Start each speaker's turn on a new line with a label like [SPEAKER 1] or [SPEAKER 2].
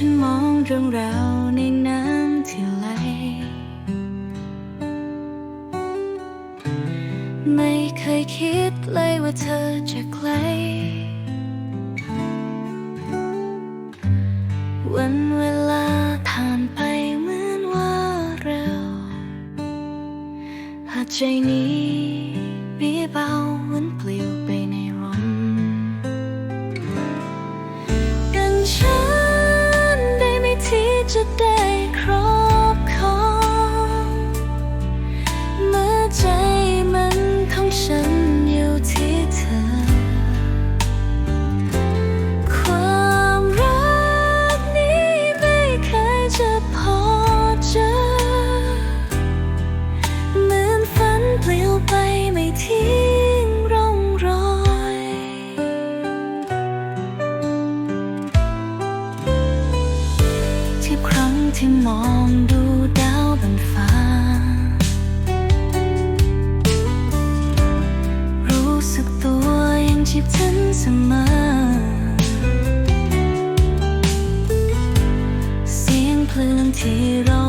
[SPEAKER 1] ฉันมองเรื่องราวในน้ำที่ไหล ไม่เคยคิดเลยว่าเธอจะไกล วันเวลาผ่านไปเหมือนว่าเร็ว หากใจนี้รีบเอาเหมือนปลิวไปในลมกันฉันได้ไม่ที่จะได้ ที่มองดูดาวบนฟ้า รู้สึกตัวยังจิบถึงเสมอ เสียงเพลงที่เรา